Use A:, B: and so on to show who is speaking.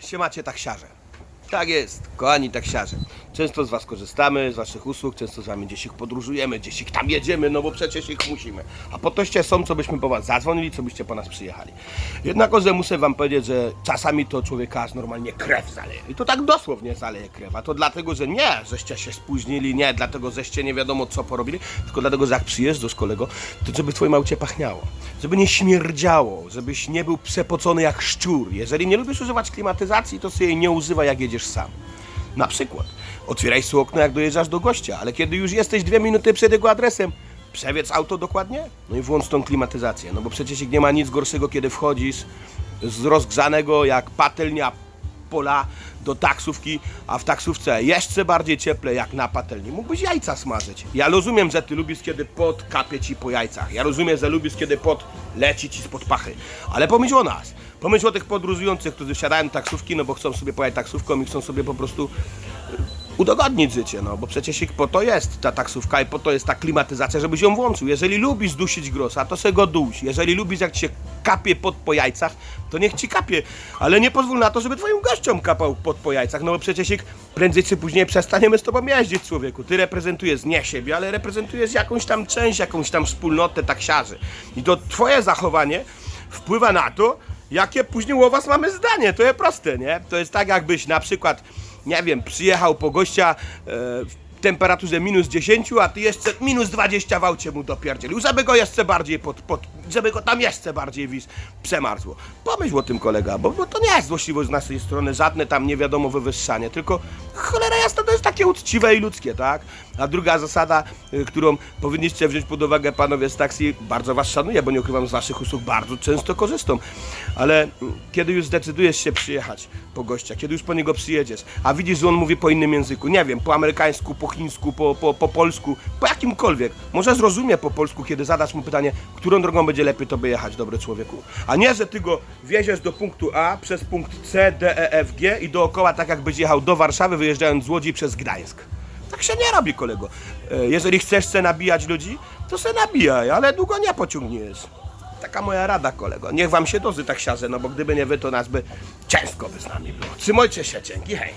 A: Siemacie taksiarze. Tak jest, kochani taksiarze. Często z Was korzystamy, z Waszych usług, często z Wami gdzieś ich podróżujemy, gdzieś ich tam jedziemy, no bo przecież ich musimy. A po toście są, co byśmy po Was zadzwonili, co byście po nas przyjechali. Jednakowoż muszę Wam powiedzieć, że czasami to człowieka aż normalnie krew zaleje. I to tak dosłownie zaleje krew. A to dlatego, że nie, żeście się spóźnili, nie dlatego, żeście nie wiadomo co porobili, tylko dlatego, że jak przyjeżdżasz kolego, to żeby Twoim aucie pachniało. Żeby nie śmierdziało, żebyś nie był przepocony jak szczur. Jeżeli nie lubisz używać klimatyzacji, to sobie jej nie używaj jak jedziesz sam. Na przykład, otwieraj okno jak dojeżdżasz do gościa, ale kiedy już jesteś dwie minuty przed jego adresem, przewiedz auto dokładnie, no i włącz tą klimatyzację, no bo przecież nie ma nic gorszego, kiedy wchodzisz z rozgrzanego jak patelnia pola do taksówki, a w taksówce jeszcze bardziej cieple jak na patelni. Mógłbyś jajca smażyć. Ja rozumiem, że ty lubisz, kiedy pot kapie ci po jajcach. Ja rozumiem, że lubisz, kiedy pot leci ci spod pachy. Ale pomyśl o nas. Pomyśl o tych podróżujących, którzy wsiadają taksówki, no bo chcą sobie pojechać taksówką i chcą sobie po prostu udogodnić życie, no bo przecież po to jest ta taksówka i po to jest ta klimatyzacja, żebyś ją włączył. Jeżeli lubisz dusić grosa, to se go duś. Jeżeli lubisz jak ci się kapie pod po to niech ci kapie. Ale nie pozwól na to, żeby twoim gościom kapał pod po no bo przecież prędzej czy później przestaniemy z tobą jeździć, człowieku. Ty reprezentujesz nie siebie, ale reprezentujesz jakąś tam część, jakąś tam wspólnotę taksiarzy. I to twoje zachowanie wpływa na to, jakie później u was mamy zdanie. To jest proste, nie? To jest tak, jakbyś na przykład nie wiem, przyjechał po gościa e, temperaturze minus 10, a ty jeszcze minus 20 w aucie mu dopierdzielił, żeby go jeszcze bardziej pod, pod żeby go tam jeszcze bardziej wiz przemarzło. Pomyśl o tym kolega, bo, bo to nie jest złośliwość z naszej strony, żadne tam nie wiadomo wywyższanie, tylko cholera jasna to jest takie uczciwe i ludzkie, tak? A druga zasada, y, którą powinniście wziąć pod uwagę panowie z taksi, bardzo was szanuję, bo nie ukrywam z waszych usług, bardzo często korzystam, ale mm, kiedy już zdecydujesz się przyjechać po gościa, kiedy już po niego przyjedziesz, a widzisz, że on mówi po innym języku, nie wiem, po amerykańsku, po chińsku, po, po, po polsku, po jakimkolwiek, może zrozumie po polsku, kiedy zadasz mu pytanie, którą drogą będzie lepiej tobie jechać, dobry człowieku. A nie, że ty go wieziesz do punktu A przez punkt C, D, E, F, G i dookoła tak jakbyś jechał do Warszawy, wyjeżdżając z Łodzi przez Gdańsk. Tak się nie robi, kolego. E, Jeżeli chcesz se nabijać ludzi, to se nabijaj, ale długo nie pociągniesz. Taka moja rada, kolego. Niech wam się dozy tak siarze, no bo gdyby nie wy, to nas by ciężko by z nami było. Trzymajcie się, dzięki, hej.